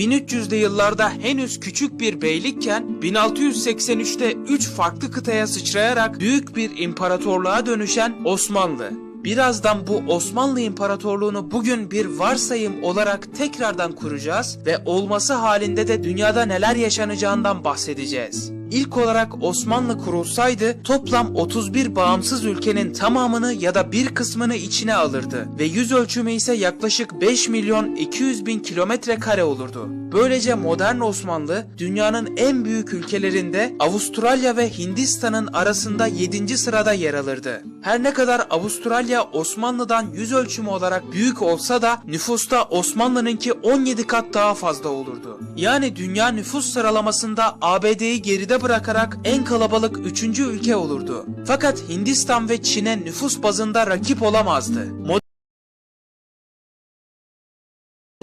1300'lü yıllarda henüz küçük bir beylikken 1683'te 3 farklı kıtaya sıçrayarak büyük bir imparatorluğa dönüşen Osmanlı. Birazdan bu Osmanlı İmparatorluğunu bugün bir varsayım olarak tekrardan kuracağız ve olması halinde de dünyada neler yaşanacağından bahsedeceğiz. İlk olarak Osmanlı kurulsaydı toplam 31 bağımsız ülkenin tamamını ya da bir kısmını içine alırdı ve yüz ölçümü ise yaklaşık 5 milyon 200 bin kilometre kare olurdu. Böylece modern Osmanlı dünyanın en büyük ülkelerinde Avustralya ve Hindistan'ın arasında 7. sırada yer alırdı. Her ne kadar Avustralya Osmanlı'dan yüz ölçümü olarak büyük olsa da nüfusta Osmanlı'nınki 17 kat daha fazla olurdu. Yani dünya nüfus sıralamasında ABD'yi geride bırakarak en kalabalık 3. ülke olurdu. Fakat Hindistan ve Çin'e nüfus bazında rakip olamazdı. Modern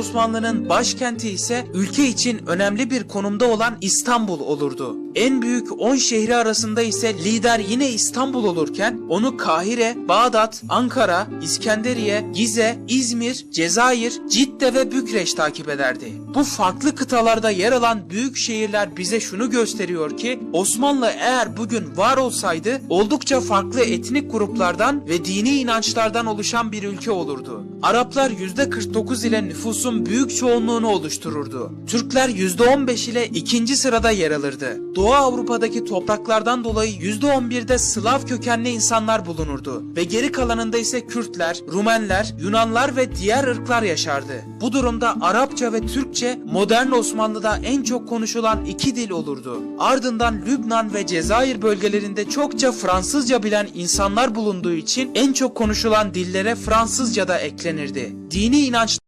Osmanlı'nın başkenti ise ülke için önemli bir konumda olan İstanbul olurdu. En büyük 10 şehri arasında ise lider yine İstanbul olurken onu Kahire, Bağdat, Ankara, İskenderiye, Gize, İzmir, Cezayir, Cidde ve Bükreş takip ederdi. Bu farklı kıtalarda yer alan büyük şehirler bize şunu gösteriyor ki Osmanlı eğer bugün var olsaydı oldukça farklı etnik gruplardan ve dini inançlardan oluşan bir ülke olurdu. Araplar %49 ile nüfusun büyük çoğunluğunu oluştururdu. Türkler %15 ile ikinci sırada yer alırdı. Doğu Avrupa'daki topraklardan dolayı %11'de Slav kökenli insanlar bulunurdu ve geri kalanında ise Kürtler, Rumenler, Yunanlar ve diğer ırklar yaşardı. Bu durumda Arapça ve Türkçe modern Osmanlı'da en çok konuşulan iki dil olurdu. Ardından Lübnan ve Cezayir bölgelerinde çokça Fransızca bilen insanlar bulunduğu için en çok konuşulan dillere Fransızca da eklenirdi. Dini inanç